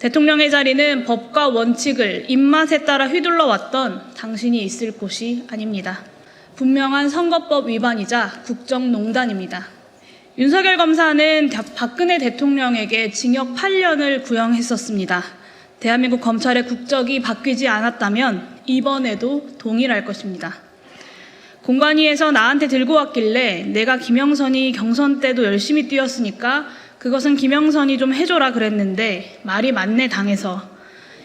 대통령의 자리는 법과 원칙을 입맛에 따라 휘둘러 왔던 당신이 있을 곳이 아닙니다. 분명한 선거법 위반이자 국정농단입니다. 윤석열 검사는 박근혜 대통령에게 징역 8년을 구형했었습니다. 대한민국 검찰의 국적이 바뀌지 않았다면 이번에도 동일할 것입니다. 공관위에서 나한테 들고 왔길래 내가 김영선이 경선 때도 열심히 뛰었으니까 그것은 김영선이 좀 해줘라 그랬는데 말이 맞네 당해서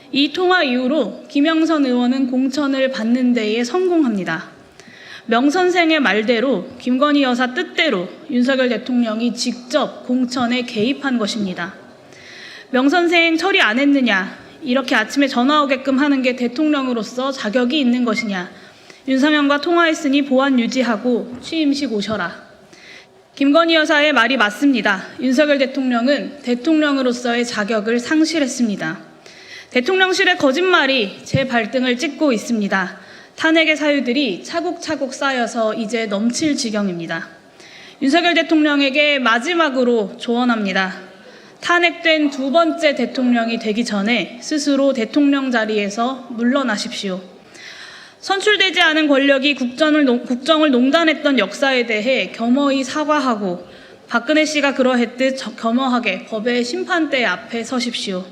이 통화 이후로 김영선 의원은 공천을 받는 데에 성공합니다. 명 선생의 말대로 김건희 여사 뜻대로 윤석열 대통령이 직접 공천에 개입한 것입니다. 명 선생 처리 안 했느냐 이렇게 아침에 전화 오게끔 하는 게 대통령으로서 자격이 있는 것이냐 윤상현과 통화했으니 보안 유지하고 취임식 오셔라. 김건희 여사의 말이 맞습니다. 윤석열 대통령은 대통령으로서의 자격을 상실했습니다. 대통령실의 거짓말이 제 발등을 찍고 있습니다. 탄핵의 사유들이 차곡차곡 쌓여서 이제 넘칠 지경입니다. 윤석열 대통령에게 마지막으로 조언합니다. 탄핵된 두 번째 대통령이 되기 전에 스스로 대통령 자리에서 물러나십시오. 선출되지 않은 권력이 국정을, 농- 국정을 농단했던 역사에 대해 겸허히 사과하고 박근혜 씨가 그러했듯 저- 겸허하게 법의 심판대 앞에 서십시오.